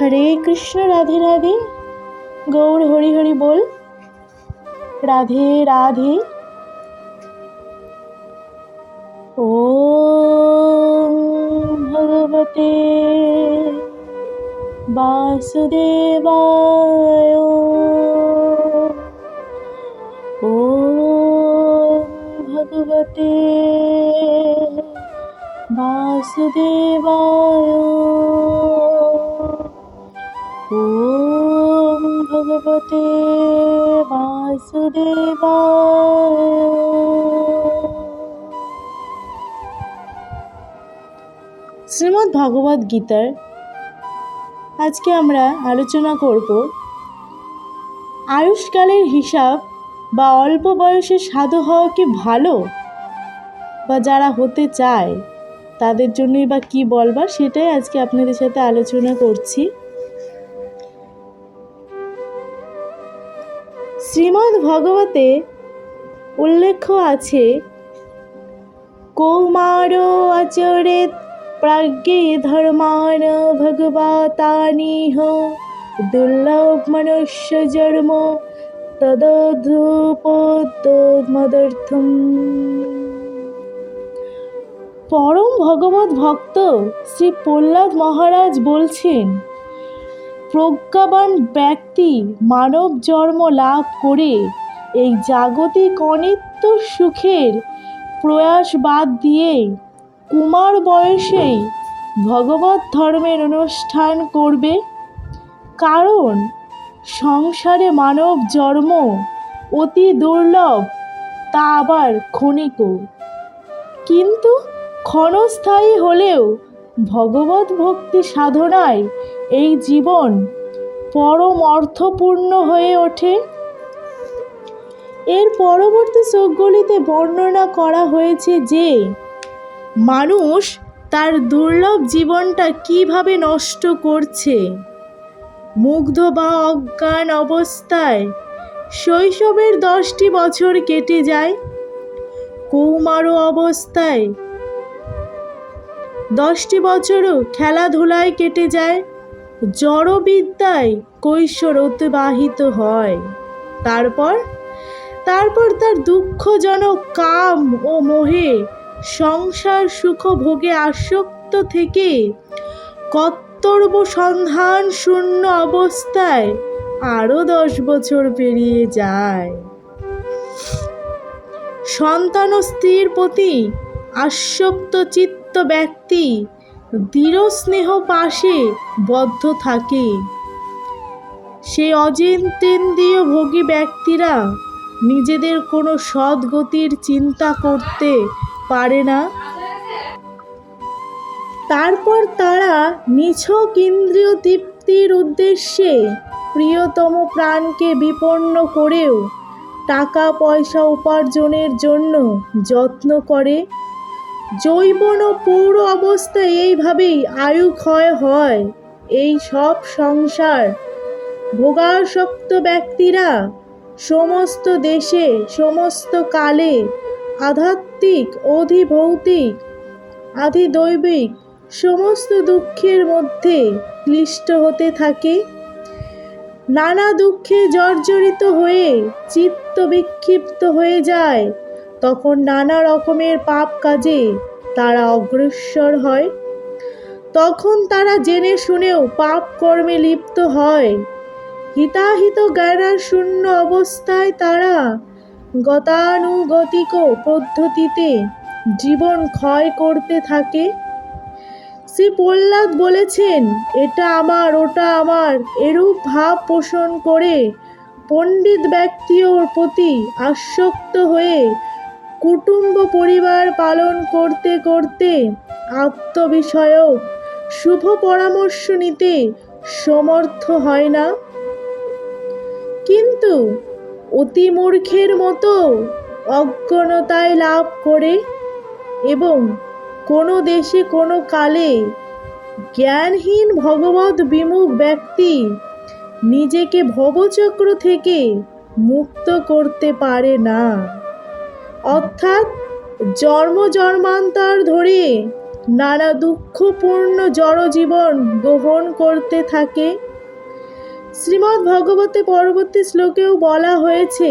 হরে কৃষ্ণ, রাধে রাধে। গৌর, হরি হরি বল। রাধে রাধে। ও ভগবতে বাসুদেবায়। ও ভগবতে বাসুদেবায়। ॐ भगवते বাসুদেবায় শ্রীমদ্ ভগবদ গীতার আজকে আমরা আলোচনা করব আয়ুষ্কালের হিসাব বা অল্প বয়সে সাধু হওয়া কি ভালো বা যারা হতে চায় তাদের জন্যই বা কি বলবার সেটাই আজকে আপনাদের সাথে আলোচনা করছি শ্রীমদ্ ভগবতে উল্লেখ আছে, কৌমার আচরেত প্রাজ্ঞে ধর্মান ভগবতানিহ দুর্লভ মনুষ্য জন্ম তদধূপোদ্মদর্থম পরম ভগবত ভক্ত শ্রী প্রহ্লাদ মহারাজ বলছেন প্রজ্ঞাবান ব্যক্তি মানব জন্ম লাভ করে। এই জাগতিক অনিত্য সুখের প্রয়াস বাদ দিয়ে কুমার বয়সেই ভগবত ধর্মের অনুষ্ঠান করবে। কারণ সংসারে মানব জন্ম অতি দুর্লভ, তা আবার ক্ষণিক। কিন্তু ক্ষণস্থায়ী হলেও ভগবত ভক্তি সাধনায় এই জীবন পরম অর্থপূর্ণ হয়ে ওঠে। এর পরবর্তী শ্লোকগুলিতে বর্ণনা করা হয়েছে যে, মানুষ তার দুর্লভ জীবনটা কীভাবে নষ্ট করছে। মুগ্ধ বা অজ্ঞান অবস্থায় শৈশবের দশটি বছর কেটে যায়। কৌমার অবস্থায় দশটি বছরও খেলাধুলায় কেটে যায়। জড়বিদ্যায় কৈশোর অতিবাহিত হয়। তারপর? তারপর তার দুঃখজনক কাম ও মোহে সংসার সুখ ভোগে আসক্ত থেকে কর্তব্য সন্ধান শূন্য অবস্থায় আরও দশ বছর পেরিয়ে যায়। সন্তান ও স্ত্রীর প্রতি আসক্ত চিত্ত ব্যক্তি দৃঢ় স্নেহ পাশে বদ্ধ থাকে। সেই অচিন্তেন্দ্রীয় ভোগী ব্যক্তিরা নিজেদের কোনো সদ্গতির চিন্তা করতে পারে না। তারপর তারা নিছক ইন্দ্রিয় তৃপ্তির উদ্দেশ্যে প্রিয়তম প্রাণকে বিপন্ন করেও টাকা পয়সা উপার্জনের জন্য যত্ন করে। জৈবন ও পৌর অবস্থায় এইভাবেই আয়ু ক্ষয় হয়। এই সব সংসার, ভোগাসক্ত ব্যক্তিরা, সমস্ত দেশে, সমস্ত কালে, আধ্যাত্মিক, অধিভৌতিক, আধিদৈবিক, সমস্ত দুঃখের মধ্যে ক্লিষ্ট হতে থাকে। নানা দুঃখে জর্জরিত হয়ে চিত্ত বিক্ষিপ্ত হয়ে যায়। তখন নানা রকমের পাপ কাজে তারা অগ্রসর হয়। তখন তারা জেনে শুনেও পাপ কর্মে লিপ্ত হয়। হিতাহিত জ্ঞানার শূন্য অবস্থায় তারা গতানুগতিক পদ্ধতিতে জীবন ক্ষয় করতে থাকে। শ্রী প্রহ্লাদ বলেছেন, এটা আমার, ওটা আমার। এরূপ ভাব পোষণ করে পণ্ডিত ব্যক্তির প্রতি আসক্ত হয়ে কুটুম্ব পরিবার পালন করতে করতে আত্মবিষয়ক শুভ পরামর্শ নিতে সমর্থ হয় না। কিন্তু অতি মূর্খের মতো অজ্ঞানতায় লাভ করে এবং কোনো দেশে কোনো কালে জ্ঞানহীন ভগবত বিমুখ ব্যক্তি নিজেকে ভবচক্র থেকে মুক্ত করতে পারে না। অর্থাৎ জন্ম জন্মান্তর ধরে নানা দুঃখপূর্ণ জড়জীবন গ্রহণ করতে থাকে। শ্রীমদ্ ভগবতে পরবর্তী শ্লোকেও বলা হয়েছে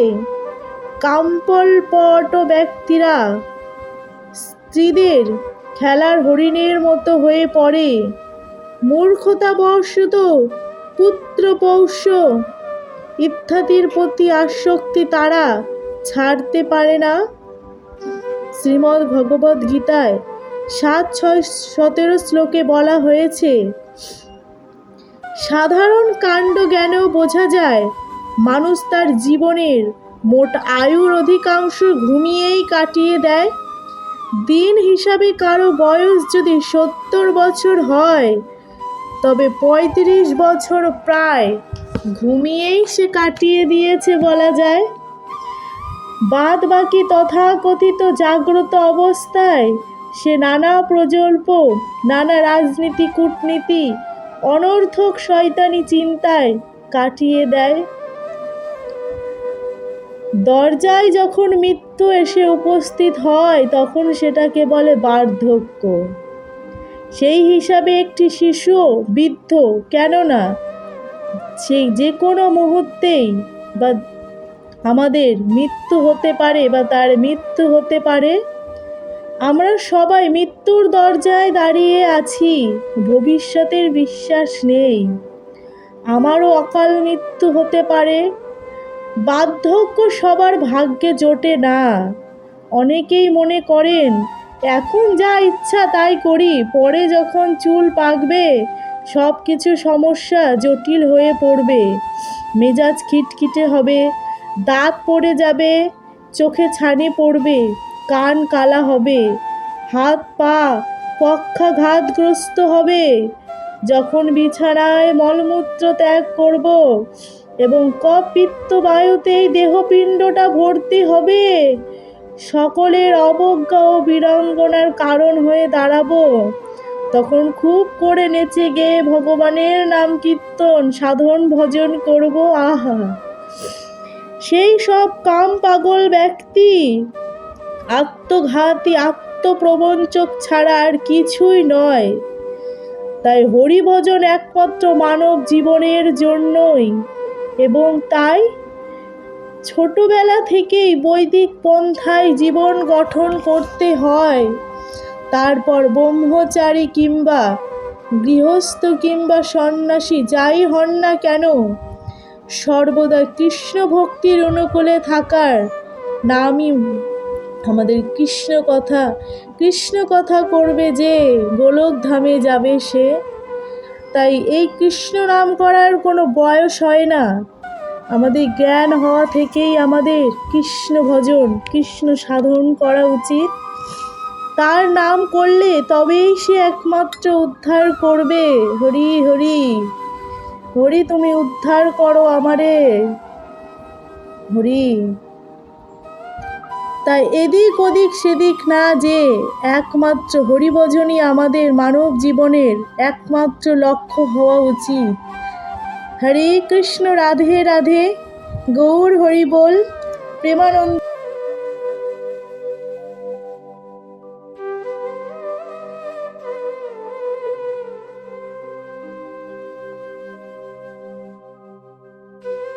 কাম্পলপট ব্যক্তিরা স্ত্রীদের খেলার হরিণের মতো হয়ে পড়ে। মূর্খতাবশত পুত্রপৌষ ইত্যাদির প্রতি আসক্তি তারা ছাড়তে পারে না। শ্রীমদ্ ভগবদ্ গীতায় সাত ছয় সতেরো শ্লোকে বলা হয়েছে, সাধারণ কাণ্ড জ্ঞানেও বোঝা যায়, মানুষ তার জীবনের মোট আয়ুর অধিকাংশ ঘুমিয়েই কাটিয়ে দেয়। দিন হিসাবে কারও বয়স যদি সত্তর বছর হয়, তবে পঁয়ত্রিশ বছর প্রায় ঘুমিয়েই সে কাটিয়ে দিয়েছে বলা যায়। বাদ বাকি তথাকথিত জাগ্রত অবস্থায় সে নানা প্রজল্প, নানা রাজনীতি, কূটনীতি, অনর্থক শয়তানি চিন্তায় কাটিয়ে দেয়। দরজায় যখন মৃত্যু এসে উপস্থিত হয়, তখন সেটাকে বলে বার্ধক্য। সেই হিসাবে একটি শিশু, বৃদ্ধ, কেননা সেই যে কোনো মুহূর্তেই বা আমাদের মৃত্যু হতে পারে বা তার মৃত্যু হতে পারে। আমরা সবাই মৃত্যুর দরজায় দাঁড়িয়ে আছি। ভবিষ্যতের বিশ্বাস নেই। আমারও অকাল মৃত্যু হতে পারে। বার্ধক্য সবার ভাগ্যে জোটে না। অনেকেই মনে করেন, এখন যা ইচ্ছা তাই করি। পরে যখন চুল পাকবে সব কিছু সমস্যা জটিল হয়ে পড়বে। মেজাজ খিটখিটে হবে। দাঁত পড়ে যাবে, চোখে ছানি পড়বে, কান কালা হবে, হাত পা পক্ষাঘাতগ্রস্ত হবে। যখন বিছানায় মলমূত্র ত্যাগ করব এবং কপিত্ত বায়ুতেই দেহপিণ্ডটা ভর্তি হবে, সকলের অবজ্ঞা ও বীরাঙ্গনার কারণ হয়ে দাঁড়াবো। তখন খুব করে নেচে গেয়ে ভগবানের নাম কীর্তন, সাধন, ভজন করব। আহা! সেই সব কাম পাগল ব্যক্তি। আত্মঘাতী, আত্মপ্রবঞ্চক ছাড়া আর কিছুই নয়। তাই হরিভজন একমাত্র মানব জীবনের জন্যই। এবং তাই ছোটবেলা থেকেই বৈদিক পন্থায় জীবন গঠন করতে হয়। তারপর ব্রহ্মচারী কিংবা গৃহস্থ কিংবা সন্ন্যাসী যাই হন না কেন সর্বদা কৃষ্ণ ভক্তির অনুকূলে থাকার নামই আমাদের কৃষ্ণ কথা। কৃষ্ণ কথা করবে যে গোলক ধামে যাবে সে। তাই এই কৃষ্ণ নাম করার কোনো বয়স হয় না। আমাদের জ্ঞান হওয়া থেকেই আমাদের কৃষ্ণ ভজন, কৃষ্ণ সাধন করা উচিত। তার নাম করলে তবেই সে একমাত্র উদ্ধার করবে। হরি হরি। হরি, তুমি উদ্ধার করো আমারে। হরি, তাই এদিক ওদিক সেদিক না যে, একমাত্র হরিভজনই আমাদের মানব জীবনের একমাত্র লক্ষ্য হওয়া উচিত। হরে কৃষ্ণ, রাধে রাধে, গৌর হরি বল, প্রেমানন্দ।